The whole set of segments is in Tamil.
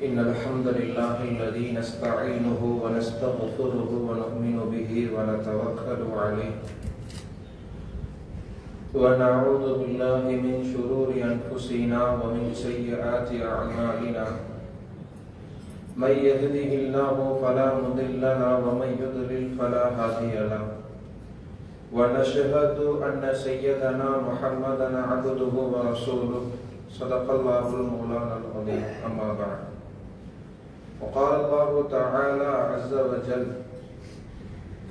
إن الحمد لله الذي نستعينه ونستغفره ونؤمن به ونتوكل عليه ونعوذ بالله من شرور أنفسنا ومن سيئات أعمالنا. من يهده الله فلا مضل له ومن يضلل فلا هادي له. ونشهد أن سيدنا محمدا عبده ورسوله. صدق الله المولانا العظيم. أما بعد. وقال الله تعالى عز وجل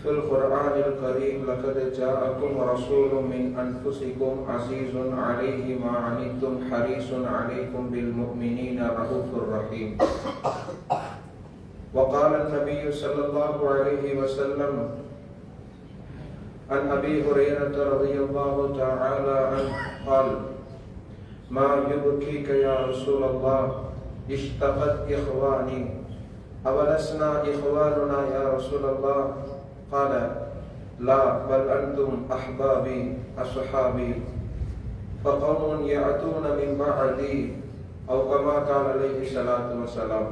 في القرآن الكريم، لقد جاءكم رسول من أنفسكم عزيز عليه ما عنتم حريص عليكم بالمؤمنين رؤوف رحيم. وقال النبي صلى الله عليه وسلم عن أبي هريرة رضي الله تعالى عنه، قال ما يبكيك يا رسول الله، اشتقت إخواني أولسنا إخواننا يا رسول الله قال لا بل أنتم أحبابي أصحابي فقوم يأتون من بعدي أو كما قال عليه الصلاة والسلام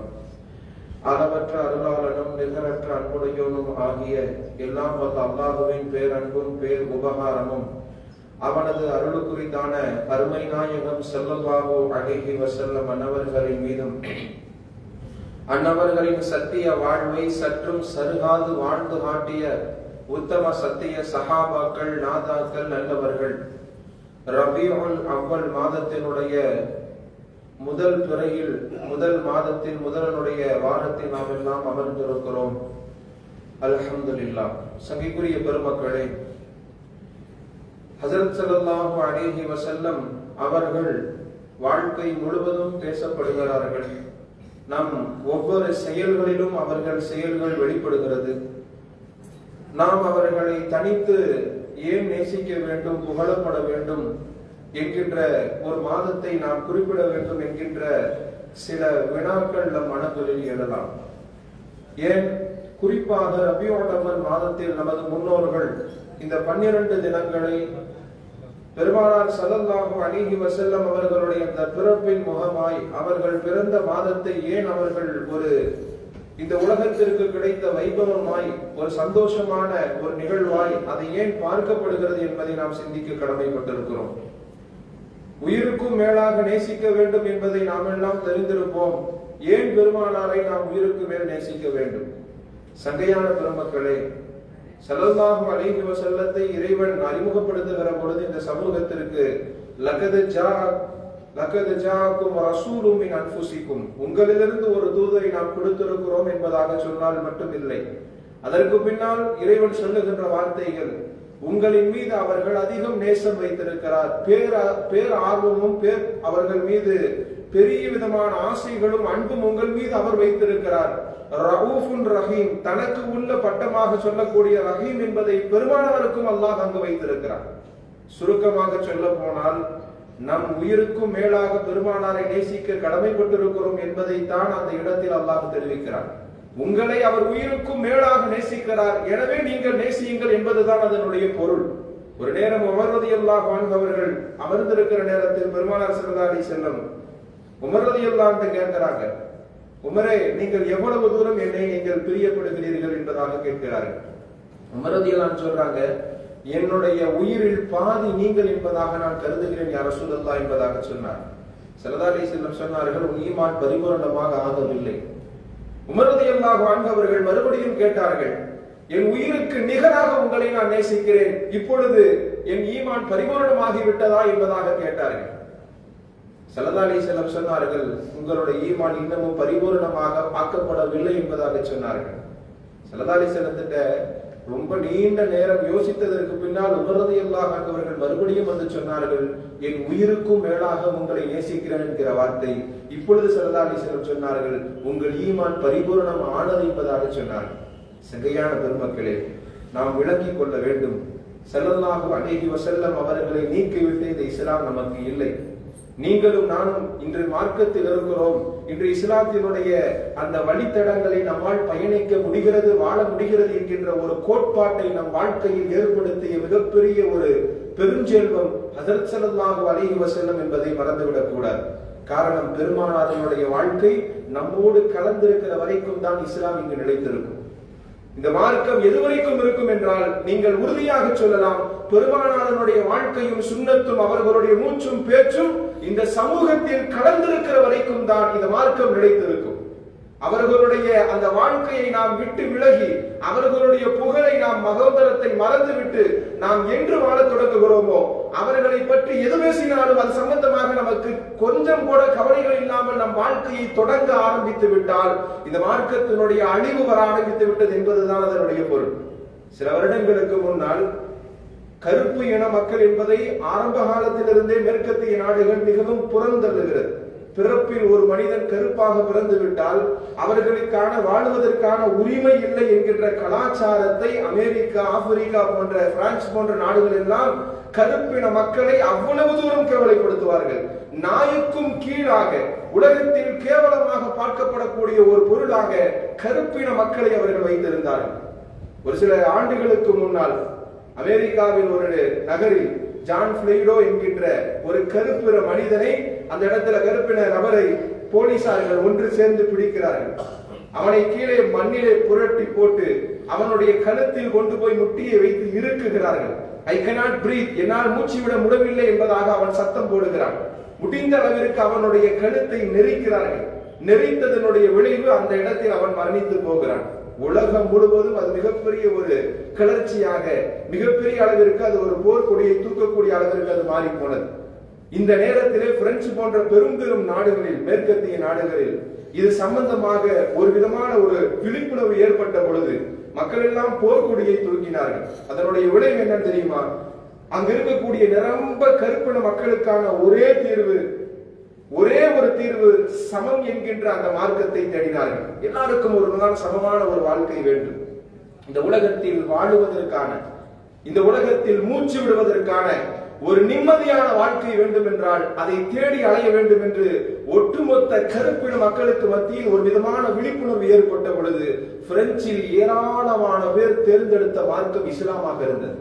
அளவற்ற அருளாளனும் நிகரற்ற அன்புடையோனும் ஆகிய எல்லாம் வல்ல அல்லாஹுவின் பேரன்பும் பேர் உபகாரமும் அவனது அருள் குறித்தான அருமை நாயகம் செல்லல்லாஹோ அழகி வசல்லம் அன்னவர்களின் மீதும் அன்னவர்களின் சத்திய வாழ்வை சற்றும் சருகாது வாழ்ந்து காட்டிய உத்தம சத்திய சஹாபாக்கள் நாதாக்கள் நல்லவர்கள். ரபியுல் அவ்வல் மாதத்தினுடைய முதல் துறையில் முதல் மாதத்தில் முதலனுடைய வாரத்தில் நாம் எல்லாம் அமர்ந்திருக்கிறோம். அல்ஹம்துலில்லா சங்கிக்குரிய பெருமக்களே ஹசரத் ஸல்லல்லாஹு அலேஹி வசல்லம் அவர்கள் வாழ்க்கை முழுவதும் பேசப்படுகிறார்கள். நம் ஒவ்வொரு செயல்களிலும் அவர்கள் செயல்கள் வெளிப்படுகிறது. நாம் அவர்களை தனித்து ஏன் நேசிக்க வேண்டும் புகழப்பட வேண்டும் என்கின்ற ஒரு மாதத்தை நாம் குறிப்பிட வேண்டும் என்கின்ற சில வினாக்கள் நம் மனங்களில் எழலாம். ஏன்? குறிப்பாக ரபியோட்டமன் மாதத்தில் நமது முன்னோர்கள் இந்த பன்னிரண்டு தினங்களை பெருமானார் சல்லல்லாஹு அலிஹி வசல்லம் அவர்களுடைய அந்த பிறப்பின் முகமாய் அவர்கள் பிறந்த மாதத்தை ஏன் அவர்கள் ஒரு இந்த உலகத்திற்கு கிடைத்த வைபவமாய் ஒரு சந்தோஷமான ஒரு நிகழ்வாய் அதை ஏன் பார்க்கப்படுகிறது என்பதை நாம் சிந்திக்க கடமைப்பட்டிருக்கிறோம். உயிருக்கும் மேலாக நேசிக்க வேண்டும் என்பதை நாம் எல்லாம் தெரிந்திருப்போம். ஏன் பெருமானாரை நாம் உயிருக்கு மேல் நேசிக்க வேண்டும்? சங்கையான பெருமக்களே சலல்லாஹு அலைஹி வசல்லத்தை இறைவன் அறிமுகப்படுத்துகிற பொழுது இந்த சமூகத்திற்கு லகது ஜா லகது ஜாக்கும் ரசூலும் மின் அன்புசிக்கும் உங்களிலிருந்து ஒரு தூதரை நாம் கொடுத்திருக்கிறோம் என்பதாக சொன்னால் மட்டும் இல்லை. அதற்கு பின்னால் இறைவன் சொல்லுகின்ற வார்த்தைகள் உங்களின் மீது அவர்கள் அதிகம் நேசம் வைத்திருக்கிறார். பேர் பேர் ஆர்வமும் பேர் அவர்கள் மீது பெரிய விதமான ஆசைகளும் அன்பும் உங்கள் மீது அவர் வைத்திருக்கிறார். ரவூஃபுன் ரஹீம் தனக்கு உள்ள பட்டமாக சொல்லக்கூடிய ரஹீம் என்பதை பெருமானவருக்கும் அல்லாஹ் அங்கு வைத்திருக்கிறார். சுருக்கமாக சொல்ல போனால் நம் உயிருக்கும் மேலாக பெருமானாரை நேசிக்க கடமைப்பட்டிருக்கிறோம் என்பதை தான் அந்த இடத்தில் அல்லாஹ் தெரிவிக்கிறார். உங்களை அவர் உயிருக்கும் மேலாக நேசிக்கிறார். எனவே நீங்கள் நேசியுங்கள் என்பதுதான் அதனுடைய பொருள். ஒரு நேரம் உமர்வதி அல்லாஹ் வாழ்ந்தவர்கள் அமர்ந்திருக்கிற நேரத்தில் பெருமானார் சிறந்தாடி செல்லும் உமரதி எல்லாம் கேட்கிறாங்க. உமரே நீங்கள் எவ்வளவு தூரம் என்னை நீங்கள் பிரியப்படுகிறீர்கள் என்பதாக கேட்கிறார்கள். உமரதி எல்லாம் சொல்றாங்க என்னுடைய உயிரில் பாதி நீங்கள் என்பதாக நான் கருதுகிறேன் யார் சூழல்லா என்பதாக சொன்னார். சரதாரி செல்லம் சொன்னார்கள் உன் ஈமான் பரிபூரணமாக ஆகவில்லை. உமரதியல்லாக வாழ்ந்தவர்கள் மறுபடியும் கேட்டார்கள் என் உயிருக்கு நிகராக உங்களை நான் நேசிக்கிறேன். இப்பொழுது என் ஈமான் பரிபூரணமாகி விட்டதா என்பதாக கேட்டார்கள். சலதாலி செல்லம் சொன்னார்கள் உங்களுடைய ஈமான் இன்னமும் பரிபூரணமாக ஆக்கப்படவில்லை என்பதாக சொன்னார்கள். சலதாலி செலத்திட்ட ரொம்ப நீண்ட நேரம் யோசித்ததற்கு பின்னால் உமரதியல்லாக அவர்கள் மறுபடியும் வந்து சொன்னார்கள் என் உயிருக்கும் மேலாக உங்களை நேசிக்கிறேன் என்கிற வார்த்தை. இப்பொழுது சரதாலி செல்லம் சொன்னார்கள் உங்கள் ஈமான் பரிபூர்ணம் ஆனது என்பதாக சொன்னார்கள் சகையான பெருமக்களே நாம் விளங்கிக் கொள்ள வேண்டும். செல்லல்லாஹு அழகி வசல்லம் அவர்களை நீக்கிவிட்டு இந்த இஸ்லாம் நமக்கு இல்லை. நீங்களும் நானும் இன்று மார்க்கத்தில் இருக்கிறோம். இன்று இஸ்லாத்தினுடைய அந்த வழித்தடங்களை நம்மால் பயணிக்க முடிகிறது வாழ முடிகிறது என்கின்ற ஒரு கோட்பாட்டை நம் வாழ்க்கையில் ஏற்படுத்திய மிகப்பெரிய ஒரு பெருஞ்செல்வம் ஹதரத் ஸல்லல்லாஹு அலைஹி என்பதை மறந்துவிடக் கூடாது. காரணம் பெருமானாரினுடைய வாழ்க்கை நம்மோடு கலந்திருக்கிற வரைக்கும் தான் இஸ்லாம் இங்கு நிலைத்திருக்கும். இந்த மார்க்கம் எதுவரைக்கும் இருக்கும் என்றால் நீங்கள் உறுதியாக சொல்லலாம் பெருமானாரனுடைய வாழ்க்கையும் சுண்ணத்தும் அவர்களுடைய மூச்சும் பேச்சும் இந்த சமூகத்தில் கலந்திருக்கிற வரைக்கும் தான் இந்த மார்க்கம் நிலைத்திருக்கும். அவர்களுடைய அந்த வாழ்க்கையை நாம் விட்டு விலகி அவர்களுடைய புகழை நாம் மகோதரத்தை மறந்துவிட்டு நாம் என்று வாழத் தொடங்குகிறோமோ அவர்களை பற்றி எது பேசினாலும் அது சம்பந்தமாக நமக்கு கொஞ்சம் கூட கவலைகள் இல்லாமல் நம் வாழ்க்கையை தொடங்க ஆரம்பித்து விட்டால் இந்த மார்க்கத்தினுடைய அழிவு வர ஆரம்பித்து விட்டது என்பதுதான் அதனுடைய பொருள். சில வருடங்களுக்கு முன்னால் கருப்பு இன மக்கள் என்பதை ஆரம்ப காலத்திலிருந்தே மேற்கத்திய நாடுகள் மிகவும் புறந்தள்ளுகிறது. பிறப்பில் ஒரு மனிதன் கருப்பாக பிறந்து விட்டால் அவர்களுக்கான வாழ்வதற்கான உரிமை இல்லை என்கின்ற கலாச்சாரத்தை அமெரிக்கா ஆப்பிரிக்கா போன்ற பிரான்ஸ் போன்ற நாடுகள் எல்லாம் கருப்பின மக்களை அவ்வளவு தூரம் கேவலைப்படுத்துவார்கள். நாய்க்கும் கீழாக உலகத்தில் கேவலமாக பார்க்கப்படக்கூடிய ஒரு பொருளாக கருப்பின மக்களை அவர்கள் வைத்திருந்தார்கள். ஒரு சில ஆண்டுகளுக்கு முன்னால் அமெரிக்காவில் ஒரு நகரில் ஜான் பிளைடோ என்கின்ற ஒரு கருப்பிற மனிதனை அந்த இடத்துல கருப்பின நபரை போலீசார்கள் ஒன்று சேர்ந்து பிடிக்கிறார்கள். அவனை கீழே மண்ணிலே புரட்டி போட்டு அவனுடைய கழுத்தில் கொண்டு போய் முட்டியை வைத்து இருக்குகிறார்கள் ஐ கனாட் பிரீத் என்னால் மூச்சு விட முடியவில்லை என்பதாக அவன் சத்தம் போடுகிறான். முடிந்த அளவிற்கு அவனுடைய கழுத்தை நெரிக்கிறார்கள். நெறித்ததனுடைய விளைவு அந்த இடத்தில் அவன் மரணித்து போகிறான். உலகம் முழுவதும் அது மிகப்பெரிய ஒரு கிளர்ச்சியாக மிகப்பெரிய அளவிற்கு அது ஒரு போர்க்கொடியை தூக்கக்கூடிய அளவிற்கு அது மாறி போனது. இந்த நேரத்திலே பிரெஞ்சு போன்ற பெரும் பெரும் நாடுகளில் மேற்கத்திய நாடுகளில் இது சம்பந்தமாக ஒரு விதமான ஒரு விழிப்புணர்வு ஏற்பட்ட பொழுது மக்கள் எல்லாம் போர்க்கொடியை தூக்கினார்கள். அதனுடைய விளைவு என்னன்னு தெரியுமா? அங்க இருக்கக்கூடிய நிரம்ப கருப்பின மக்களுக்கான ஒரே தீர்வு ஒரே ஒரு தீர்வு சமம் என்கின்ற அந்த மார்க்கத்தை தேடினார்கள். எல்லாருக்கும் ஒரு நாள் சமமான ஒரு வாழ்க்கை வேண்டும். இந்த உலகத்தில் வாழுவதற்கான இந்த உலகத்தில் மூச்சு விடுவதற்கான ஒரு நிம்மதியான வாழ்க்கை வேண்டும் என்றால் அதை தேடி அலைய வேண்டும் என்று ஒட்டுமொத்த கருப்பின மக்களுக்கு மத்தியில் ஒரு விதமான விழிப்புணர்வு ஏற்பட்ட பொழுது பிரெஞ்சில் ஏராளமான பேர் தேர்ந்தெடுத்த மார்க்கம் இஸ்லாமாக இருந்தது.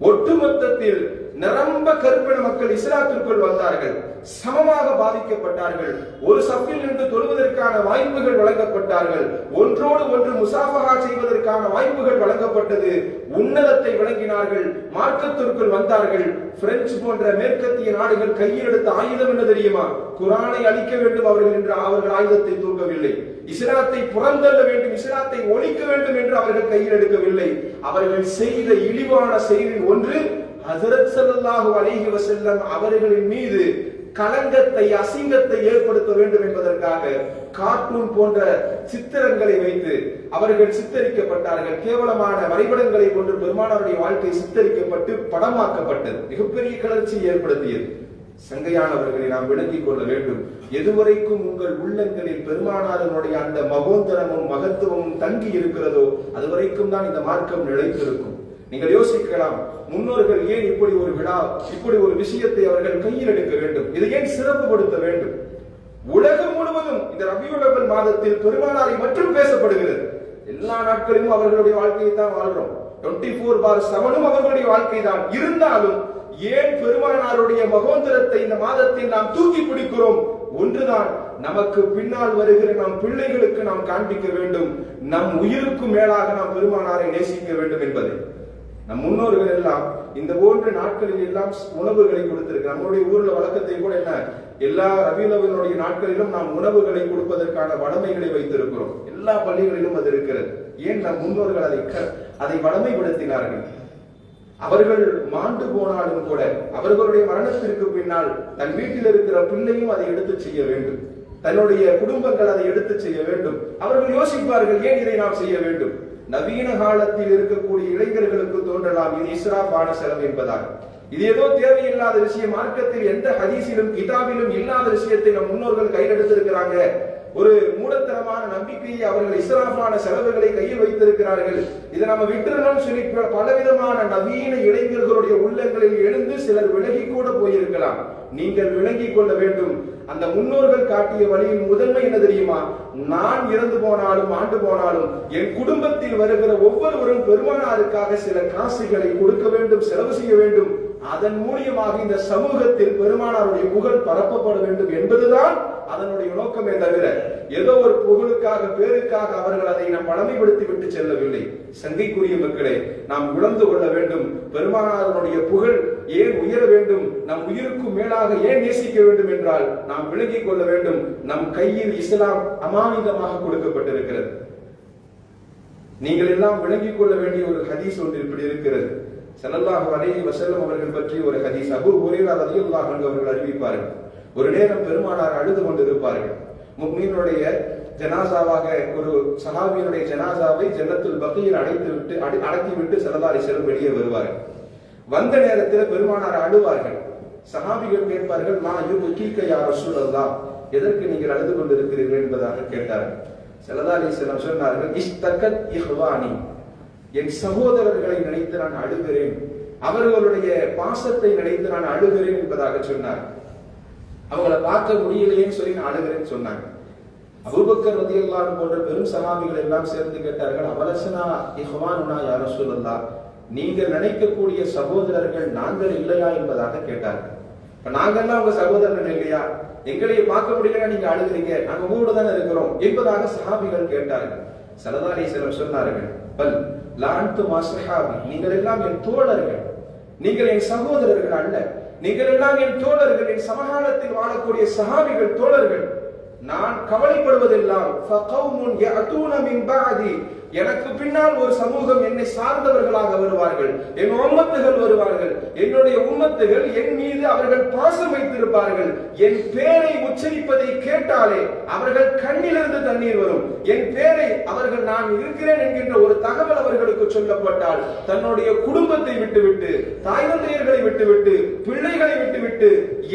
ஒட்டுமொத்தத்தில் நிரம்ப கருப்பின மக்கள் இஸ்லாத்திற்குள் வந்தார்கள். சமமாக பாதிக்கப்பட்டார்கள். ஒரு சப்பில் நின்று தொழுவதற்கான வாய்ப்புகள் வழங்கப்பட்டார்கள். ஒன்றோடு ஒன்று முசாஃபகா செய்வதற்கான வாய்ப்புகள் வழங்கப்பட்டது. உன்னதத்தை வழங்கினார்கள். மார்க்கத்திற்குள் வந்தார்கள். பிரெஞ்சு போன்ற மேற்கத்திய நாடுகள் கையில் எடுத்த ஆயுதம் என்ன தெரியுமா? குரானை அழிக்க வேண்டும் அவர்கள் என்று அவர்கள் ஆயுதத்தை தூக்கவில்லை. இஸ்லாத்தை புறந்தள்ள வேண்டும் இஸ்லாத்தை ஒழிக்க வேண்டும் என்று அவர்கள் கையில் எடுக்கவில்லை. அவர்கள் செய்த இழிவான செயலில் ஒன்று ஹசரத் சல்லாஹு அலிஹி வசல்லம் அவர்களின் மீது களங்கத்தை அசிங்கத்தை ஏற்படுத்த வேண்டும் என்பதற்காக கார்ட்டூன் போன்ற சித்திரங்களை வைத்து அவர்கள் சித்தரிக்கப்பட்டார்கள். கேவலமான வரைபடங்களை கொண்டு பெருமானவருடைய வாழ்க்கை சித்தரிக்கப்பட்டு படமாக்கப்பட்டது. மிகப்பெரிய கிளர்ச்சி ஏற்படுத்தியது. சங்கையானவர்களை நாம் விளங்கிக் கொள்ள வேண்டும். எதுவரைக்கும் உங்கள் உள்ளங்களில் பெருமானாரனுடைய அந்த மகோந்தரமும் மகத்துவமும் தங்கி இருக்கிறதோ அதுவரைக்கும் தான் இந்த மார்க்கம் நிலைத்திருக்கும். நீங்கள் யோசிக்கலாம் முன்னோர்கள் ஏன் இப்படி ஒரு விழா இப்படி ஒரு விஷயத்தை அவர்கள் கையில் எடுக்க வேண்டும்? இதை ஏன் சிறப்புப்படுத்த வேண்டும்? உலகம் முழுவதும் இந்த ரபியுல் மாதத்தில் பெருமானாரை மட்டும் பேசப்படுகிறது. எல்லா நாட்களிலும் அவர்களுடைய வாழ்க்கையை தான் வாழ்றோம் டுவெண்ட்டி ஃபோர் பார் செவனும் அவர்களுடைய வாழ்க்கை தான். இருந்தாலும் ஏன் பெருமானாருடைய மகோந்தரத்தை இந்த மாதத்தில் நாம் தூக்கி பிடிக்கிறோம்? ஒன்றுதான் நமக்கு பின்னால் வருகிற நம் பிள்ளைகளுக்கு நாம் காண்பிக்க வேண்டும். நம் உயிருக்கும் மேலாக நாம் பெருமானாரை நேசிக்க வேண்டும் என்பதை. நம் முன்னோர்கள் எல்லாம் இந்த போன்ற நாட்களில் எல்லாம் உணவுகளை கொடுத்திருக்கு நம்மளுடைய ஊர்ல வழக்கத்தை கூட என்ன? எல்லா ரபியுலவனுடைய நாட்களிலும் நாம் உணவுகளை கொடுப்பதற்கான வடமைகளை வைத்திருக்கிறோம். எல்லா பள்ளிகளிலும் அது இருக்கிறது. ஏன் நம் முன்னோர்கள் அதை க- அதை வடமைப்படுத்தினார்கள் அவர்கள் மாண்டு போனாலும் கூட அவர்களுடைய மரணத்திற்கு பின்னால் தன் வீட்டில் இருக்கிற பிள்ளையும் அதை எடுத்து செய்ய வேண்டும். தன்னுடைய குடும்பங்கள் அதை எடுத்து செய்ய வேண்டும். அவர்கள் யோசிப்பார்கள் ஏன் இதை நாம் செய்ய வேண்டும்? நவீன காலத்தில் இருக்கக்கூடிய இளைஞர்களுக்கு தோன்றலாம். இது இஸ்ராஃபான செலவு என்பதாக. இது ஏதோ தேவையில்லாத விஷயம். மார்க்கத்தில் எந்த ஹதீஸிலும் கிதாபிலும் இல்லாத விஷயத்தை நம் முன்னோர்கள் கையில் எடுத்திருக்கிறாங்க ஒரு மூடத்தனமான நம்பிக்கையை அவர்கள் இஸ்லாமான செலவுகளை கையில் வைத்திருக்கிறார்கள். இதை நம்ம விட்டுறணும்னு சொல்லி பலவிதமான நவீன இளைஞர்களுடைய உள்ளங்களில் எழுந்து சிலர் விலகி கூட போயிருக்கலாம். நீங்கள் விளங்கிக் கொள்ள வேண்டும். அந்த முன்னோர்கள் காட்டிய வழியின் முதன்மை என்ன தெரியுமா? நான் இறந்து போனாலும் ஆண்டு போனாலும் என் குடும்பத்தில் வருகிற ஒவ்வொருவரும் பெருமானாருக்காக சில காசுகளை கொடுக்க வேண்டும் செலவு செய்ய வேண்டும். அதன் மூலியமாக இந்த சமூகத்தில் பெருமானாருடைய புகழ் பரப்பப்பட வேண்டும் என்பதுதான் அதனுடைய நோக்கமே தவிர ஏதோ ஒரு புகழுக்காக பேருக்காக அவர்கள் அதை நாம் பழமைப்படுத்தி விட்டு செல்லவில்லை. சங்கைக்குரிய மக்களே நாம் உணர்ந்து கொள்ள வேண்டும். பெருமானாரனுடைய புகழ் ஏன் உயர வேண்டும்? நம் உயிருக்கும் மேலாக ஏன் நேசிக்க வேண்டும் என்றால் நாம் விளங்கிக் கொள்ள வேண்டும். நம் கையில் இஸ்லாம் அமானிதமாக கொடுக்கப்பட்டிருக்கிறது. நீங்கள் எல்லாம் விளங்கிக் கொள்ள வேண்டிய ஒரு ஹதீஸ் ஒன்று இப்படி இருக்கிறது. ஸல்லல்லாஹு அலைஹி வசல்லம் அவர்கள் பற்றி ஒரு ஹதீஸ். அபூர் ஹுரைரா ரலியல்லாஹு அன்ஹு அவர்கள் அறிவிப்பார்கள். ஒரு நேரம் பெருமானார் அழுது கொண்டிருப்பார்கள். முக்மீனுடைய ஜனாசாவாக ஒரு சஹாபியினுடைய ஜனாசாவை ஜன்னத்தில் பக்கியில் அடைத்து விட்டு அடை- அடக்கிவிட்டு விட்டு செல்லும் வெளியே வருவார்கள். வந்த நேரத்தில் பெருமானார் அழுவார்கள். சஹாபிகள் கேட்பார்கள் நான் யூ கீக்க யார் சூழல்தான் எதற்கு நீங்கள் அழுது கொண்டிருக்கிறீர்கள் என்பதாக கேட்டார்கள். ஸல்லல்லாஹு அலைஹி சொன்னார்கள் இஷ்தகத் இஹ்வானி. என் சகோதரர்களை நினைத்து நான் அழுகிறேன். அவர்களுடைய பாசத்தை நினைத்து நான் அழுகிறேன் என்பதாக சொன்னார் அவங்கள பார்க்க முடியலையேன்னு சொல்லி நான் அழுகிறேன்னு சொன்னாங்க. அபூபக்கர் எல்லாரும் போன்ற பெரும் சகாபிகள் எல்லாம் சேர்ந்து கேட்டார்கள் அவலசனா இஹ்வானுனா யார ரசூலல்லாஹ்? நீங்கள் நினைக்கக்கூடிய சகோதரர்கள் நாங்கள் இல்லையா? என்பதாக கேட்டார்கள். இப்ப நாங்கெல்லாம் உங்க சகோதரர்கள் இல்லையா? எங்களை பார்க்க முடியலையா நீங்க அழுகிறீங்க. நாங்க உங்களோட தானே இருக்கிறோம். என்பதாக சஹாபிகள் கேட்டார்கள். சலதாரி சிலர் சொன்னார்கள் பல் லான்து மாசஹாபி நீங்கள் எல்லாம் என் தோழர்கள். நீங்கள் என் சகோதரர்கள் அல்ல. நீங்கள் எல்லாம் என் தோழர்கள் என் சமகாலத்தில் வாழக்கூடிய சஹாபிகள் தோழர்கள். நான் கவலைப்படுவதெல்லாம் எனக்கு பின்னால் ஒரு சமூகம் என்னை சார்ந்தவர்களாக வருவார்கள். என் உம்மத்துகள் வருவார்கள். என்னுடைய உம்மத்துகள் என் மீது அவர்கள் பாசம் வைத்திருப்பார்கள். என் பேரை உச்சரிப்பதை கேட்டாலே அவர்கள் கண்ணிலிருந்து தண்ணீர் வரும். என் பேரை அவர்கள் நான் இருக்கிறேன் என்கின்ற ஒரு தகவல் அவர்களுக்கு சொல்லப்பட்டால் தன்னுடைய குடும்பத்தை விட்டுவிட்டு தாய் தந்தையர்களை விட்டுவிட்டு பிள்ளைகளை விட்டுவிட்டு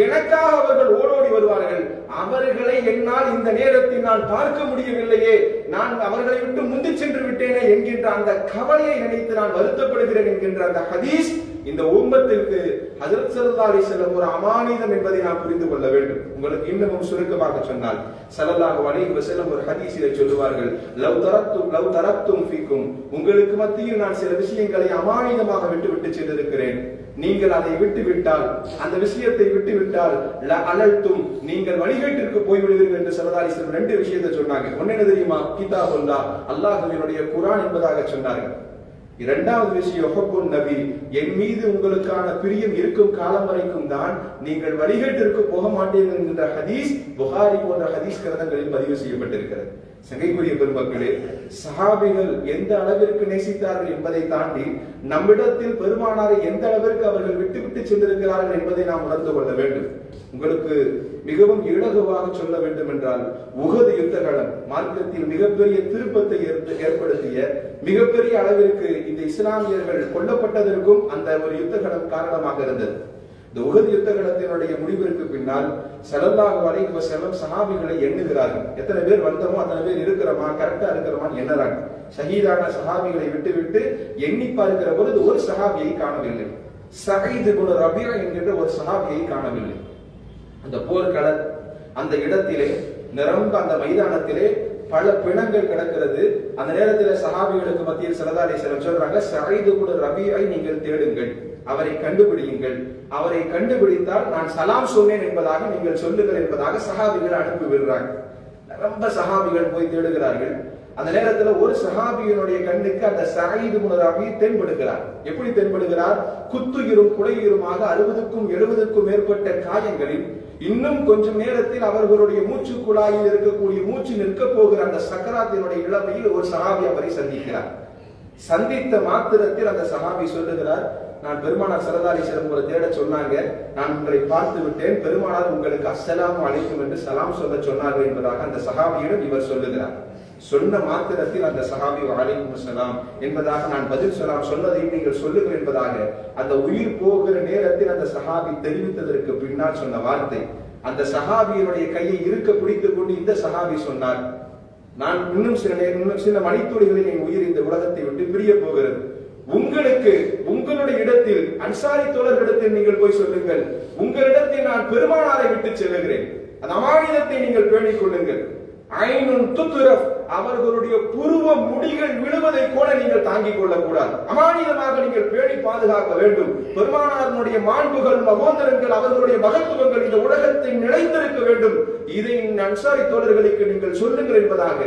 எனக்காக அவர்கள் ஓடோடி வருவார்கள். அவர்களை என்னால் இந்த நேரத்தில் நான் பார்க்க முடியவில்லையே. நான் அவர்களை விட்டு முந்தி சென்று விட்டேனே என்கின்ற அந்த கவலையை நினைத்து நான் வருத்தப்படுகிறேன் என்கின்ற அந்த ஹதீஸ் இந்த உம்மத்திற்கு ஹசரத் சல்லா அலி செல்லம் ஒரு அமானிதம் என்பதை நாம் புரிந்து கொள்ள வேண்டும். உங்களுக்கு இன்னமும் சுருக்கமாக சொன்னால் ஸல்லல்லாஹு அலைஹி வஸல்லம் ஒரு ஹதீஸிலே சொல்லுவார்கள் லவ் தரத்தும் லவ் தரத்தும் ஃபீக்கும். உங்களுக்கு மத்தியில் நான் சில விஷயங்களை அமானிதமாக விட்டு விட்டு சென்றிருக்கிறேன். நீங்கள் அதை விட்டு விட்டால் அந்த விஷயத்தை விட்டு விட்டால் ல நீங்கள் வழிகேட்டிற்கு போய்விடுவீர்கள் என்று சரதாரி ரெண்டு விஷயத்தை சொன்னாங்க. ஒன்னு என்ன தெரியுமா? சொல்லா அல்லாஹுவினுடைய குரான் என்பதாக சொன்னார்கள். இரண்டாவது விஷயம் நபி. என் மீது உங்களுக்கான பிரியம் இருக்கும் காலம் வரைக்கும் தான் நீங்கள் வழிகேட்டிற்கு போக மாட்டீர்கள் என்கின்ற ஹதீஸ் புகாரி போன்ற ஹதீஸ் கிரந்தங்களில் பதிவு செய்யப்பட்டிருக்கிறது. சங்கைக்குரிய பெருமக்களே சஹாபிகள் எந்த அளவிற்கு நேசித்தார்கள் என்பதை தாண்டி நம்மிடத்தில் பெருமானாரை எந்த அளவிற்கு அவர்கள் விட்டு சென்றிருக்கிறார்கள் என்பதை நாம் உணர்ந்து கொள்ள வேண்டும். உங்களுக்கு மிகவும் இலகுவாக சொல்ல வேண்டும் என்றால் உகது யுத்த களம் மார்க்கத்தில் மிகப்பெரிய திருப்பத்தை ஏற்படுத்திய மிகப்பெரிய அளவிற்கு இந்த இஸ்லாமியர்கள் கொல்லப்பட்டதற்கும் அந்த ஒரு யுத்த களம் காரணமாக இருந்தது. இந்த உகது யுத்த களத்தினுடைய முடிவிற்கு பின்னால் ஸல்லல்லாஹு அலைஹி செலவு சஹாபிகளை எண்ணுகிறார்கள். எத்தனை பேர் வந்தோமோ அத்தனை பேர் இருக்கிறோமா கரெக்டா இருக்கிறோமான்னு எண்ணறாங்க. ஷஹீதான சஹாபிகளை விட்டு விட்டு எண்ணி பார்க்கிற பொழுது ஒரு சஹாபியை காணவில்லை. சகைது குண ரபியா என்கின்ற ஒரு சஹாபியை காணவில்லை. அந்த போர்க்கள அந்த இடத்திலே நிரம்ப அந்த மைதானத்திலே பல பிணங்கள் கிடக்கிறது. அந்த நேரத்தில் சஹாபிகளுக்கு மத்தியில் சிலதாரி சிலம் சொல்றாங்க சகைது குண ரபியை நீங்கள் தேடுங்கள். அவரை கண்டுபிடியுங்கள். அவரை கண்டுபிடித்தால் நான் சலாம் சொன்னேன் என்பதாக நீங்கள் சொல்லுங்கள் என்பதாக சஹாபிகள் அனுப்பி விடுறாங்க. ரொம்ப சஹாபிகள் போய் தேடுகிறார்கள். அந்த நேரத்துல ஒரு சஹாபியினுடைய கண்ணுக்கு அந்த சாயிது முனராபி தென்படுகிறார். எப்படி தென்படுகிறார்? குத்துயிரும் குடையுருமாக அறுபதுக்கும் எழுபதுக்கும் மேற்பட்ட காயங்களில் இன்னும் கொஞ்சம் நேரத்தில் அவர்களுடைய மூச்சு குழாயில் இருக்கக்கூடிய மூச்சு நிற்க போகிற அந்த சக்கராத்தினுடைய இளமையில் ஒரு சஹாபி அவரை சந்திக்கிறார். சந்தித்த மாத்திரத்தில் அந்த சஹாபி சொல்லுகிறார் நான் பெருமானார் சரதாரி சிலம் உங்களை தேட சொன்னாங்க. நான் உங்களை பார்த்து விட்டேன். பெருமானார் உங்களுக்கு அஸ்ஸலாமு அழைக்கும் என்று சலாம் சொல்ல சொன்னார்கள் என்பதாக அந்த சஹாபியிடம் இவர் சொல்லுகிறார். சொன்ன மாத்திரத்தில் அந்த சஹாபி அலைக்கும் சலாம் என்பதாக நான் பதில் சொல்லாம் சொன்னதையும் நீங்கள் சொல்லுங்கள் என்பதாக. அந்த உயிர் போகிற நேரத்தில் அந்த சஹாபி தெரிவித்ததற்கு பின்னால் சொன்ன வார்த்தை. அந்த சஹாபியினுடைய கையை இருக்க பிடித்துக் கொண்டு இந்த சஹாபி சொன்னார் நான் இன்னும் சில நேரம் இன்னும் சில மணித்துளிகளில் என் உயிர் இந்த உலகத்தை விட்டு பிரிய போகிறது. உங்களுக்கு உங்களுடைய இடத்தில் அன்சாரி தோழர்களிடத்தில் நீங்கள் போய் சொல்லுங்கள். உங்களிடத்தில் நான் பெருமானாரை விட்டு செல்லுகிறேன். அந்த அமானிதத்தை நீங்கள் பேணிக் கொள்ளுங்கள். துத்துரஃப் அவர்களுடைய புருவ முடிகள் விழுவதை கூட நீங்கள் தாங்கிக் கொள்ளக்கூடாது. அமானிதமாக நீங்கள் பேணி பாதுகாக்க வேண்டும். பெருமானாரனுடைய மாண்புகள் மகோதரங்கள் அவர்களுடைய மகத்துவங்கள் இந்த உலகத்தை நிலைத்திருக்க வேண்டும். இதை அன்சாரி தோழர்களுக்கு நீங்கள் சொல்லுங்கள் என்பதாக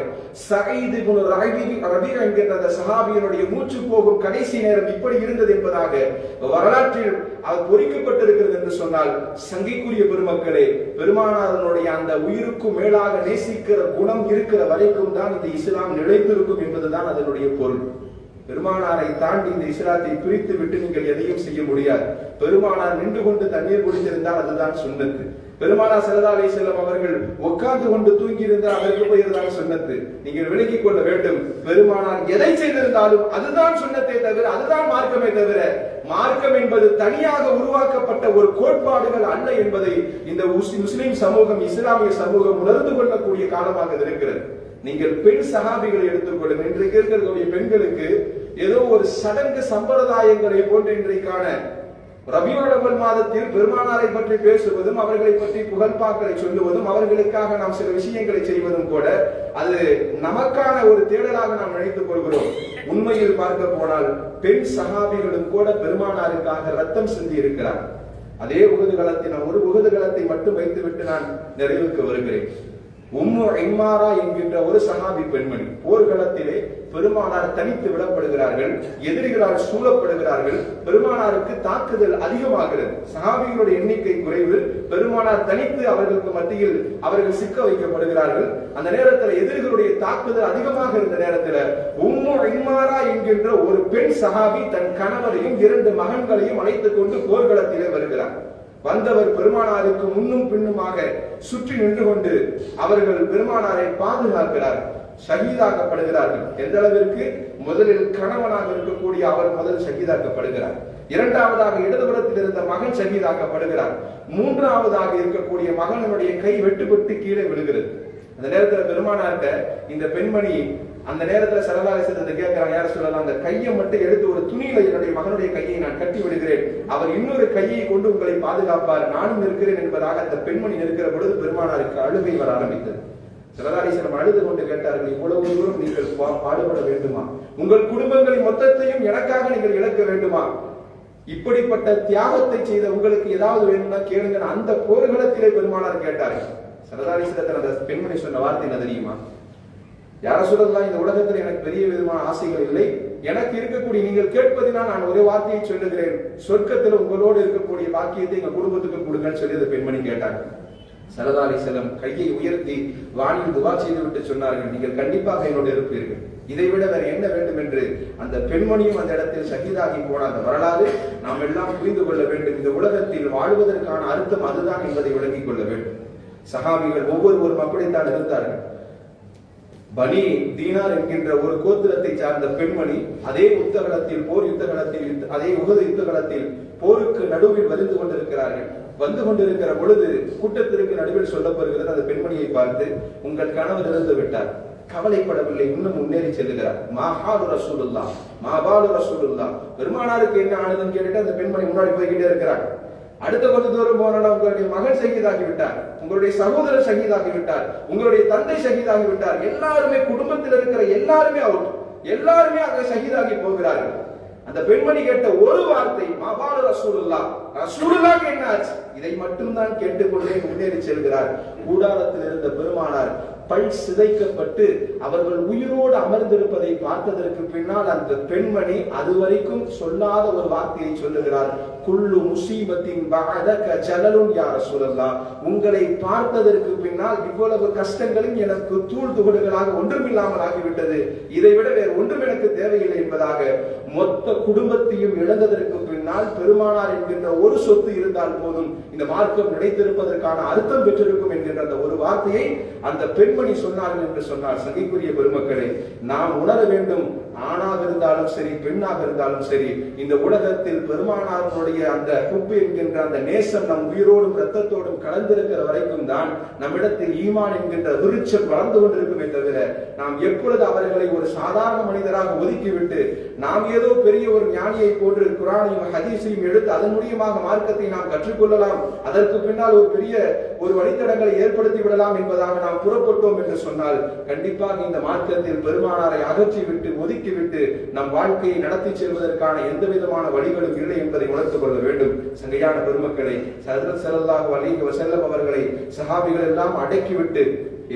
சகைது ரவி ரபி என்கின்ற அந்த சகாபியனுடைய மூச்சு போகும் கடைசி நேரம் இப்படி இருந்தது என்பதாக வரலாற்றில் அது பொறிக்கப்பட்டிருக்கிறது என்று சொன்னால் சங்கைக்குரிய பெருமக்களே பெருமானாரனுடைய அந்த உயிருக்கும் மேலாக நேசிக்கிற குணம் இருக்கிற வரைக்கும் தான் இந்த இஸ்லாம் நிலைத்திருக்கும் என்பதுதான் அதனுடைய பொருள். பெருமானாரை தாண்டி இந்த இஸ்லாத்தை பிரித்து விட்டு நீங்கள் எதையும் செய்ய முடியாது. பெருமானார் நின்று கொண்டு தண்ணீர் குடித்திருந்தால் அதுதான் சுண்ணத்து பெருமானா செல்லதாலை செல்லும் அவர்கள் உட்கார்ந்து கொண்டு தூங்கி இருந்த அதற்கு போயிருந்தால் சொன்னது நீங்கள் விலகிக் கொள்ள வேண்டும். பெருமானார் எதை செய்திருந்தாலும் அதுதான் சொன்னதே தவிர அதுதான் மார்க்கமே தவிர மார்க்கம் என்பது தனியாக உருவாக்கப்பட்ட ஒரு கோட்பாடுகள் அல்ல என்பதை இந்த முஸ்லிம் சமூகம் இஸ்லாமிய சமூகம் உணர்ந்து கொள்ளக்கூடிய காலமாக இருக்கிறது. நீங்கள் பெண் சகாபிகளை எடுத்துக்கொள்ளும் இன்றைக்கு இருக்கக்கூடிய பெண்களுக்கு ஏதோ ஒரு சடங்கு சம்பிரதாயங்களை போன்று இன்றைக்கான ரபியுலவல் மாதத்தில் பெருமானாரை பற்றி பேசுவதும் அவர்களை பற்றி புகழ்பாக்களை சொல்லுவதும் அவர்களுக்காக நாம் சில விஷயங்களை செய்வதும் கூட அது நமக்கான ஒரு தேடலாக நாம் நினைத்துக் கொள்கிறோம். உண்மையில் பார்க்க போனால் பெண் சகாபிகளும் கூட பெருமானாருக்காக ரத்தம் சிந்தி இருக்கிறார். அதே உகதுகளத்தை நான் ஒரு உகதுகளத்தை மட்டும் வைத்துவிட்டு நான் நிறைவுக்கு வருகிறேன். உம்மு ஐமாரா என்கின்ற ஒரு சகாபி பெண்மணி போர்களத்திலே பெருமானார் தனித்து விடப்படுகிறார்கள் எதிரிகளால் சூழப்படுகிறார்கள் பெருமானாருக்கு தாக்குதல் அதிகமாகிறது. சஹாபிகளுடைய எண்ணிக்கை குறைவு பெருமானார் தனித்து அவர்களுக்கு மத்தியில் அவர்கள் சிக்க வைக்கப்படுகிறார்கள். அந்த நேரத்தில் எதிரிகளுடைய தாக்குதல் அதிகமாக இருந்த நேரத்தில் உம்மு இம்மாரா என்கின்ற ஒரு பெண் சஹாபி தன் கணவரையும் இரண்டு மகன்களையும் அழைத்துக் கொண்டு போர்க்களத்திலே வருகிறார். வந்தவர் பெருமானாருக்கு முன்னும் பின்னுமாக சுற்றி நின்று கொண்டு அவர்கள் பெருமானாரை பாதுகாக்கிறார்கள் ஷஹீதாக்கப்படுகிறார்கள் எந்த அளவிற்கு? முதலில் கணவனாக இருக்கக்கூடிய அவர் முதல் சகிதாக்கப்படுகிறார். இரண்டாவதாக இடதுபுறத்தில் இருந்த மகன் ஷஹீதாக்கப்படுகிறார் மூன்றாவதாக இருக்கக்கூடிய மகனுடைய கை வெட்டுப்பட்டு கீழே விழுகிறது. அந்த நேரத்தில் பெருமானார்கிட்ட இந்த பெண்மணி அந்த நேரத்துல சரதாரி சிறந்த கேட்கிறாங்க. யார சொல்லலாம்? அந்த கையை மட்டும் எடுத்து ஒரு துணியில என்னுடைய மகனுடைய கையை நான் கட்டி விடுகிறேன். அவர் இன்னொரு கையை கொண்டு உங்களை பாதுகாப்பார். நானும் இருக்கிறேன் என்பதாக அந்த பெண்மணி இருக்கிற பொழுது பெருமானாருக்கு அழுகை வர ஆரம்பித்தது. சிவகாரீசனம் அழுது கொண்டு கேட்டார்கள் இவ்வளவு தூரம் நீங்கள் பாடுபட வேண்டுமா? உங்கள் குடும்பங்களின் மொத்தத்தையும் எனக்காக நீங்கள் இழக்க வேண்டுமா? இப்படிப்பட்ட தியாகத்தை செய்த உங்களுக்கு ஏதாவது வேணும்னா கேளுங்க அந்த போர்க்களத்திலே பெருமானார் கேட்டார்கள் சரதாரிசனத்தில் அந்த பெண்மணி சொன்ன வார்த்தை என்ன தெரியுமா? யார சொல்லலாம் இந்த உலகத்தில் எனக்கு பெரிய விதமான ஆசைகள் இல்லை. எனக்கு இருக்கக்கூடிய நீங்கள் கேட்பதினால் நான் ஒரே வார்த்தையை சொல்லுகிறேன். சொர்க்கத்தில் உங்களோடு இருக்கக்கூடிய பாக்கியத்தை எங்க குடும்பத்துக்கு கொடுங்கன்னு சொல்லி அந்த பெண்மணி கேட்டாங்க சரதாரி செல்லம் கையை உயர்த்தி வானில் துவா செய்து விட்டு சொன்னார்கள் நீங்கள் கண்டிப்பாக என்னோடு இருப்பீர்கள். இதை விட வேற என்ன வேண்டும் என்று அந்த பெண்மணியும் அந்த இடத்தில் சகிதாகி போன அந்த வரலாறு நாம் எல்லாம் புரிந்து கொள்ள வேண்டும். இந்த உலகத்தில் வாழ்வதற்கான அர்த்தம் அதுதான் என்பதை விளங்கிக் கொள்ள வேண்டும். சகாபிகள் ஒவ்வொருவரும் அப்படித்தான் இருந்தார்கள். பனி தீனார் என்கின்ற ஒரு கோத்திரத்தை சார்ந்த பெண்மணி அதே யுத்தகலத்தில் போர் யுத்தகலத்தில் அதே உகது யுத்தகலத்தில் போருக்கு நடுவில் வந்து கொண்டிருக்கிறார்கள். வந்து கொண்டிருக்கிற பொழுது கூட்டத்திற்கு நடுவில் சொல்லப்படுகிறது அந்த பெண்மணியை பார்த்து உங்கள் கணவர் இருந்து விட்டார். கவலைப்படவில்லை. இன்னும் முன்னேறி செல்லுகிறார். மாஹாலு ரசூலுல்லா மாபாலு ரசூலுல்லா பெருமானாருக்கு என்ன ஆனதுன்னு கேட்டுட்டு அந்த பெண்மணி முன்னாடி போய்கிட்டே இருக்கிறார் அடுத்த கொஞ்ச தூரம் போனா உங்களுடைய மகன் சகிதாகி விட்டார். உங்களுடைய சகோதரர் சகிதாகி விட்டார். உங்களுடைய தந்தை சகிதாகி விட்டார். எல்லாருமே குடும்பத்தில் இருக்கிற எல்லாருமே அவுட் எல்லாருமே அங்கே சகிதாகி போகிறார்கள். அந்த பெண்மணி கேட்ட ஒரு வார்த்தை மபால ரசூலுல்லா. ரசூலுல்லாக்கு என்ன ஆச்சு? இதை மட்டும்தான் கேட்டுக்கொண்டே முன்னேறி செல்கிறார். கூடாரத்தில் இருந்த பெருமானார் பல் சிதைக்கப்பட்டு அவர்கள் உயிரோடு அமர்ந்திருப்பதை பார்த்ததற்கு பின்னால் அந்த பெண்மணி அதுவரைக்கும் சொல்லாத ஒரு வார்த்தையை சொல்லுகிறார். குள்ளு முசீபத்தின் ஜலலும் யார சொல்லலாம் உங்களை பார்த்ததற்கு பின்னால் இவ்வளவு கஷ்டங்களும் எனக்கு தூள் துகடுகளாக ஒன்றுமில்லாமல் ஆகிவிட்டது. இதை விட வேறு ஒன்றும் எனக்கு தேவையில்லை என்பதாக மொத்த குடும்பத்தையும் இழந்ததற்கு பின்னால் பெருமானார் என்கின்ற ஒரு சொத்து இருந்தால் போதும். இந்த மார்க்கம் நினைத்திருப்பதற்கான அர்த்தம் பெற்றிருக்கும் என்கின்ற அந்த ஒரு வார்த்தையை அந்த பெண்மணி சொன்னார்கள் என்று சொன்னார் சங்கைக்குரிய பெருமக்களை நாம் உணர வேண்டும் ஆணாக இருந்தாலும் சரி பெண்ணாக இருந்தாலும் சரி இந்த உலகத்தில் பெருமானாருடைய அந்த குப்பு என்கின்ற அந்த நேசம் நம் உயிரோடும் ரத்தத்தோடும் கலந்திருக்கிற வரைக்கும் தான் நம்மிடத்தில் ஈமான் என்கின்ற விருட்சம் வளர்ந்து கொண்டிருக்குமே தவிர நாம் எப்பொழுது அவர்களை ஒரு சாதாரண மனிதராக ஒதுக்கிவிட்டு நாம் ஏதோ பெரிய ஒரு ஞானியை போன்று குரானையும் ஹதீஸையும் எடுத்து அதன் மூலியமாக மார்க்கத்தை நாம் கற்றுக்கொள்ளலாம் அதற்கு பின்னால் ஒரு பெரிய ஒரு வழித்தடங்களை ஏற்படுத்தி விடலாம் என்பதாக நாம் புறப்பட்டோம் என்று சொன்னால் கண்டிப்பாக இந்த மார்க்கத்தில் பெருமானாரை அகற்றிவிட்டு நீக்கிவிட்டு நம் வாழ்க்கையை நடத்தி செல்வதற்கான எந்த விதமான வழிகளும் இல்லை என்பதை உணர்த்துக் கொள்ள வேண்டும். சங்கையான பெருமக்களை சதரத் செல்லாக வலிக வஸல்லம் அவர்களை சஹாபிகள் எல்லாம் அடக்கிவிட்டு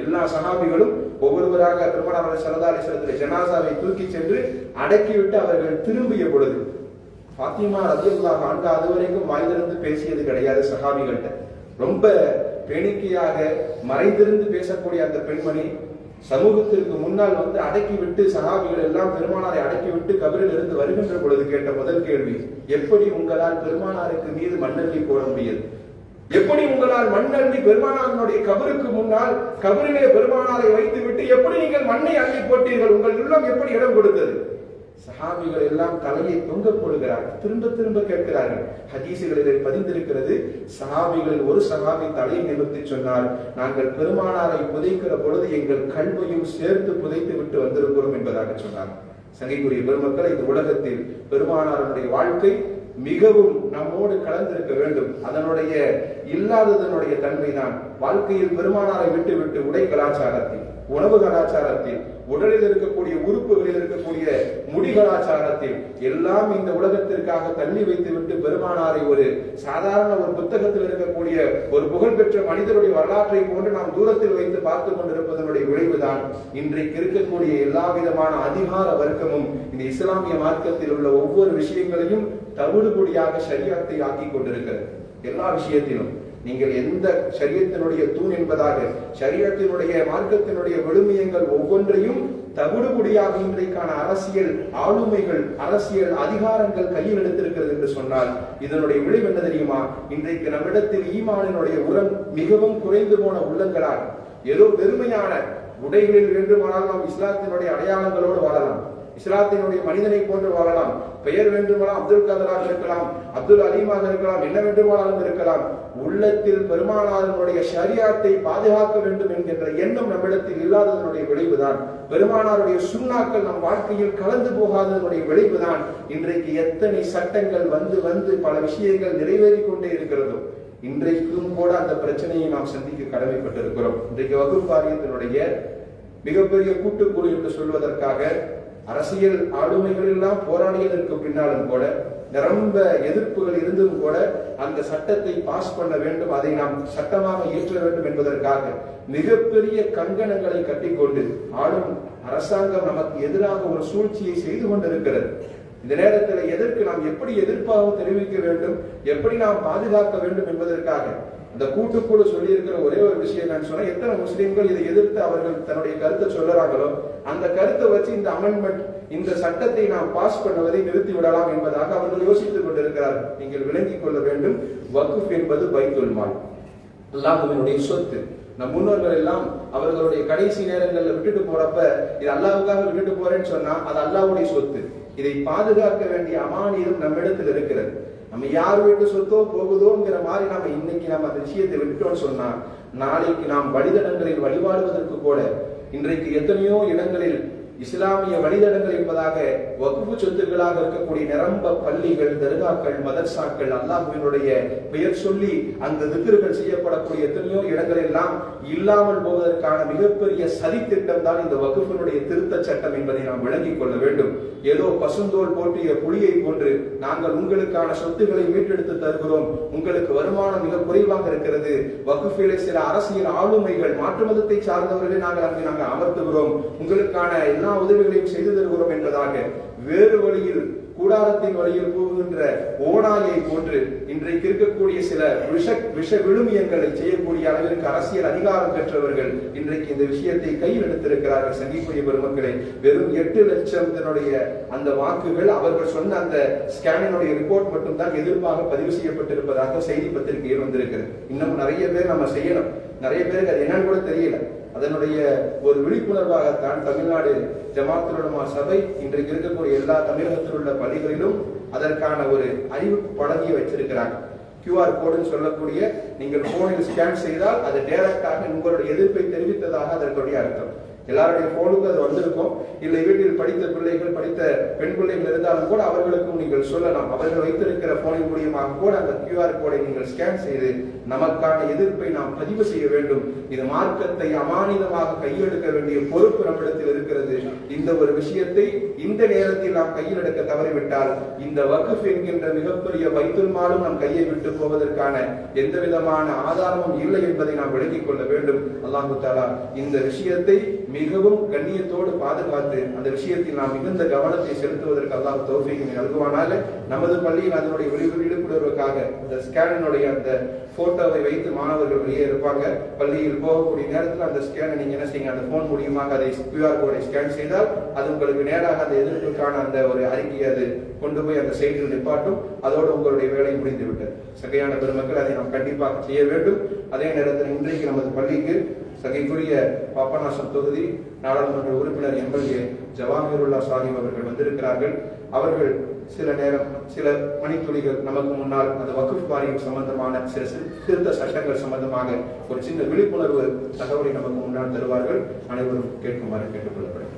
எல்லா சகாபிகளும் ஒவ்வொருவராக பெருமானார் சல்லா அலிஸ்லத்தில் ஜனாசாவை தூக்கி சென்று அடக்கிவிட்டு அவர்கள் திரும்பிய பொழுது பாத்திமா ரத்தியுல்லா ஆண்டு அது வரைக்கும் வாய்ந்திருந்து பேசியது கிடையாது சகாபிகள்கிட்ட ரொம்ப பேணிக்கையாக மறைந்திருந்து பேசக்கூடிய அந்த பெண்மணி சமூகத்திற்கு முன்னால் வந்து அடக்கி விட்டு சஹாபிகள் எல்லாம் பெருமானாரை அடக்கி விட்டு கபரில் இருந்து வருகின்ற பொழுது கேட்ட முதல் கேள்வி எப்படி உங்களால் பெருமானாருக்கு மீது மண்ணள்ளி போட முடியும்? எப்படி உங்களால் மண்ணள்ளி பெருமானாரினுடைய கபருக்கு முன்னால் கபரிலே பெருமானாரை வைத்து விட்டு எப்படி நீங்கள் மண்ணை அள்ளி போட்டீர்கள்? உங்கள் உள்ளம் எப்படி இடம் கொடுத்தது? சஹாபிகள் எல்லாம் தலையை தொங்க போடுகிறார்கள் திரும்ப திரும்ப கேட்கிறார்கள். ஹதீசுகளில் பதிந்திருக்கிறது. சஹாபிகளில் ஒரு சஹாபி தலையை நிமிர்த்தி சொன்னால் நாங்கள் பெருமானாரை புதைக்கிற பொழுது எங்கள் கல்வையும் சேர்த்து புதைத்து விட்டு வந்திருக்கிறோம் என்பதாக சொன்னார். சங்கைக்குரிய பெருமக்கள் இந்த உலகத்தில் பெருமானாருடைய வாழ்க்கை மிகவும் நம்மோடு கலந்திருக்க வேண்டும். அதனுடைய இல்லாததனுடைய தன்மைதான் வாழ்க்கையில் பெருமானாரை விட்டு விட்டு உடை கலாச்சாரத்தில் உணவு கலாச்சாரத்தில் உடலில் இருக்கக்கூடிய உறுப்புகளில் இருக்கக்கூடிய முடி கலாச்சாரத்தில் எல்லாம் இந்த உலகத்திற்காக தள்ளி வைத்து விட்டு பெருமானாரை ஒரு சாதாரண ஒரு புத்தகத்தில் இருக்கக்கூடிய ஒரு புகழ்பெற்ற மனிதருடைய வரலாற்றை போன்று நாம் தூரத்தில் வைத்து பார்த்து கொண்டிருப்பதனுடைய விளைவுதான் இன்றைக்கு இருக்கக்கூடிய எல்லா விதமான அதிகார வர்க்கமும் இந்த இஸ்லாமிய மார்க்கத்தில் உள்ள ஒவ்வொரு விஷயங்களையும் தவிடுபொடியாக சரியத்தை ஆக்கி கொண்டிருக்கிறது. எல்லா விஷயத்திலும் நீங்கள் எந்த சரியத்தினுடைய தூண் என்பதாக சரியத்தினுடைய மார்க்கத்தினுடைய விழுமியங்கள் ஒவ்வொன்றையும் தவிடுபடியாக இன்றைக்கான அரசியல் ஆளுமைகள் அரசியல் அதிகாரங்கள் கையில் எடுத்திருக்கிறது என்று சொன்னால் இதனுடைய விளைவு என்ன தெரியுமா? இன்றைக்கு நம்மிடத்தில் ஈமானினுடைய உரம் மிகவும் குறைந்து போன உள்ளங்களால் ஏதோ வெறுமையான உடைகளில் வேண்டுமானால் நாம் இஸ்லாத்தினுடைய அடையாளங்களோடு வாழலாம். இஸ்லாத்தினுடைய மனிதனை போன்று வாழலாம். பெயர் வேண்டுமானால் அப்துல் கதராக இருக்கலாம் அப்துல் அலீமாக இருக்கலாம் என்ன வேண்டுமானாலும் இருக்கலாம். உள்ளத்தில் பெருமானாரனுடைய ஷரியாத்தை பாதுகாக்க வேண்டும் என்கின்ற எண்ணம் நம்மிடத்தில் இல்லாததனுடைய விளைவுதான். பெருமானாருடைய சுண்ணாக்கள் நம் வாழ்க்கையில் கலந்து போகாததனுடைய விளைவுதான். இன்றைக்கு எத்தனை சட்டங்கள் வந்து வந்து பல விஷயங்கள் நிறைவேறி கொண்டே இருக்கிறதோ இன்றைக்கும் கூட அந்த பிரச்சனையை நாம் சந்திக்க கடமைப்பட்டிருக்கிறோம். இன்றைக்கு வகுப்பு வாரியத்தினுடைய மிகப்பெரிய கூட்டுக்குழு என்று சொல்வதற்காக அரசியல் ஆளுமைகள் எல்லாம் போராடியதற்கு பின்னாலும் கூட நிரம்ப எதிர்ப்புகள் இருந்தும் கூட அந்த சட்டத்தை பாஸ் பண்ண வேண்டும் அதை நாம் சட்டமாக இயற்ற வேண்டும் என்பதற்காக மிகப்பெரிய கங்கணங்களை கட்டிக்கொண்டு ஆளும் அரசாங்கம் நமக்கு எதிராக ஒரு சூழ்ச்சியை செய்து கொண்டிருக்கிறது. இந்த நேரத்தில் எதற்கு நாம் எப்படி எதிர்ப்பாக தெரிவிக்க வேண்டும் எப்படி நாம் பாதுகாக்க வேண்டும் என்பதற்காக அந்த கூட்டுக்குழு சொல்லியிருக்கிற ஒரே ஒரு விஷயம் நான் சொன்னா எத்தனை முஸ்லீம்கள் இதை எதிர்த்து அவர்கள் தன்னுடைய கருத்தை சொல்லுறாங்களோ அந்த கருத்தை வச்சு இந்த அமெண்ட்மெண்ட் இந்த சட்டத்தை நாம் பாஸ் பண்ணுவதை நிறுத்தி விடலாம் என்பதாக அவர்கள் யோசித்துக் கொண்டிருக்கிறார்கள். நீங்கள் விளங்கிக் கொள்ள வேண்டும். வகுப் என்பது பைத்துல் மால். அல்லாஹுவினுடைய சொத்து. நம் முன்னோர்கள் எல்லாம் அவர்களுடைய கடைசி நேரங்களில் விட்டுட்டு போறப்ப இது அல்லாவுக்காக விட்டுட்டு போறேன்னு சொன்னா அது அல்லாவுடைய சொத்து. இதை பாதுகாக்க வேண்டிய அமானியம் நம்மிடத்தில் இருக்கிறது. நம்ம யார் வீட்டு சொத்தோ போகுதோங்கிற மாதிரி நம்ம இன்னைக்கு நம்ம அந்த விஷயத்தை விட்டோம்னு சொன்னா நாளைக்கு நாம் வழிதடங்களில் வழிபாடுவதற்கு கூட இன்றைக்கு எத்தனையோ இடங்களில் இஸ்லாமிய வழிதடங்கள் என்பதாக வகுப்பு சொத்துக்களாக இருக்கக்கூடிய நிரம்ப பள்ளிகள் தர்காக்கள் மதர்சாக்கள் அல்லாஹுவினுடைய பெயர் சொல்லி அந்த திக்கிர்கள் செய்யப்படக்கூடிய எத்தனையோ இடங்கள் எல்லாம் இல்லாமல் போவதற்கான மிகப்பெரிய சதித்திட்டம் தான் இந்த வகுப்பினுடைய திருத்த சட்டம் என்பதை நாம் விளங்கிக் கொள்ள வேண்டும். ஏதோ பசுந்தோல் போட்டிய புலியை போன்று நாங்கள் உங்களுக்கான சொத்துக்களை மீட்டெடுத்து தருகிறோம். உங்களுக்கு வருமானம் மிக குறைவாக இருக்கிறது. வகுப்பிலே சில அரசியல் ஆளுமைகள் மாற்று மதத்தை சார்ந்தவர்களை நாங்கள் அங்கு நாங்கள் அமர்த்துகிறோம். உங்களுக்கான எல்லா உதவிகளையும் செய்து தருகிறோம் என்பதாக வேறு வழியில் கூடாரத்தின் வழியில் போகின்ற ஓனாயை போன்று இன்றைக்கு இருக்கக்கூடிய சில விஷ விஷ விழுமியங்களை செய்யக்கூடிய அளவிற்கு அரசியல் அதிகாரம் பெற்றவர்கள் இன்றைக்கு இந்த விஷயத்தை கையில் எடுத்திருக்கிறார்கள். சங்கிக்குரிய பெருமக்களை வெறும் எட்டு லட்சத்தினுடைய அந்த வாக்குகள் அவர்கள் சொன்ன அந்த ஸ்கேனினுடைய ரிப்போர்ட் மட்டும் தான் எதிர்ப்பாக பதிவு செய்யப்பட்டிருப்பதாக செய்தி பத்திரிகையில் வந்திருக்கிறது. இன்னும் நிறைய பேர் நம்ம செய்யணும் நிறைய பேருக்கு அது என்னன்னு கூட தெரியல. அதனுடைய ஒரு விழிப்புணர்வாகத்தான் தமிழ்நாடு ஜமாத்துலமா சபை இன்றைக்கு இருக்கக்கூடிய எல்லா தமிழகத்தில் உள்ள பள்ளிகளிலும் அதற்கான ஒரு அறிவிப்பு பழகியை வச்சிருக்கிறாங்க. கியூஆர் கோடுன்னு சொல்லக்கூடிய நீங்கள் போனில் ஸ்கேன் செய்தால் அது டைரக்டாக உங்களுடைய எதிர்ப்பை தெரிவித்ததாக அதற்குடைய அர்த்தம். எல்லாருடைய போனுக்கும் அது வந்திருக்கும். இல்லை வீட்டில் படித்த பிள்ளைகள் படித்த பெண் பிள்ளைகள் இருந்தாலும் கூட அவர்களுக்கும் நீங்கள் சொல்லலாம். அவர்கள் வைத்திருக்கிற போனின் மூலியமாக கூட அந்த கியூஆர் கோடை நீங்கள் ஸ்கேன் செய்து நமக்கான எதிர்ப்பை நாம் பதிவு செய்ய வேண்டும். இது மார்க்கத்தை அமானிதமாக கையெடுக்க வேண்டிய பொறுப்பு நம்மிடத்தில் இருக்கிறது. இந்த ஒரு விஷயத்தை இந்த நேரத்தில் நாம் கையில் எடுக்க தவறிவிட்டால் இந்த வகுப் என்கின்ற மிகப்பெரிய வைத்துமாலும் நம் கையை விட்டு போவதற்கான எந்த விதமான ஆதாரமும் இல்லை என்பதை நாம் விளங்கிக் கொள்ள வேண்டும். அல்லாஹு தாலா இந்த விஷயத்தை மிகவும் கண்ணியத்தோடு பாதுகாத்து அந்த விஷயத்தில் நாம் மிகுந்த கவனத்தை செலுத்துவதற்கு அல்லாஹ் தௌஃபீகை நல்குவானால நமது பள்ளியில் அதனுடைய விழிப்புணர்வுக்காக இந்த ஸ்கேனனுடைய அந்த போட்டோவை வைத்து மாணவர்கள் வெளியே இருப்பாங்க. பள்ளியில் போகக்கூடிய நேரத்தில் அந்த ஸ்கேனை நீங்க என்ன செய்யுங்க? அந்த போன் மூலியமாக அதை கியூஆர் கோடை ஸ்கேன் செய்தால் அது உங்களுக்கு நேராக அந்த எதிர்ப்புக்கான அந்த ஒரு அறிக்கையை அது கொண்டு போய் அந்த செய்தியில் நிப்பாட்டும். அதோடு உங்களுடைய வேலை முடிந்து விட்டது சகையான பெருமக்கள் அதை நாம் கண்டிப்பாக செய்ய வேண்டும். அதே நேரத்தில் இன்றைக்கு நமது பள்ளிக்கு சகைக்குரிய பாப்பநாசம் தொகுதி நாடாளுமன்ற உறுப்பினர் எம்எல்ஏ ஜவாஹிருல்லா சாஹிப் அவர்கள் வந்திருக்கிறார்கள். அவர்கள் சில நேரம் சில மணித்துளிகள் நமக்கு முன்னால் அந்த வகுப்பு வாரியம் சம்பந்தமான சில சிறு- திருத்த சட்டங்கள் சம்பந்தமாக ஒரு சின்ன விழிப்புணர்வு தகவலை நமக்கு முன்னால் தருவார்கள். அனைவரும் கேட்குமாறு கேட்டுக்கொள்ளப்படும்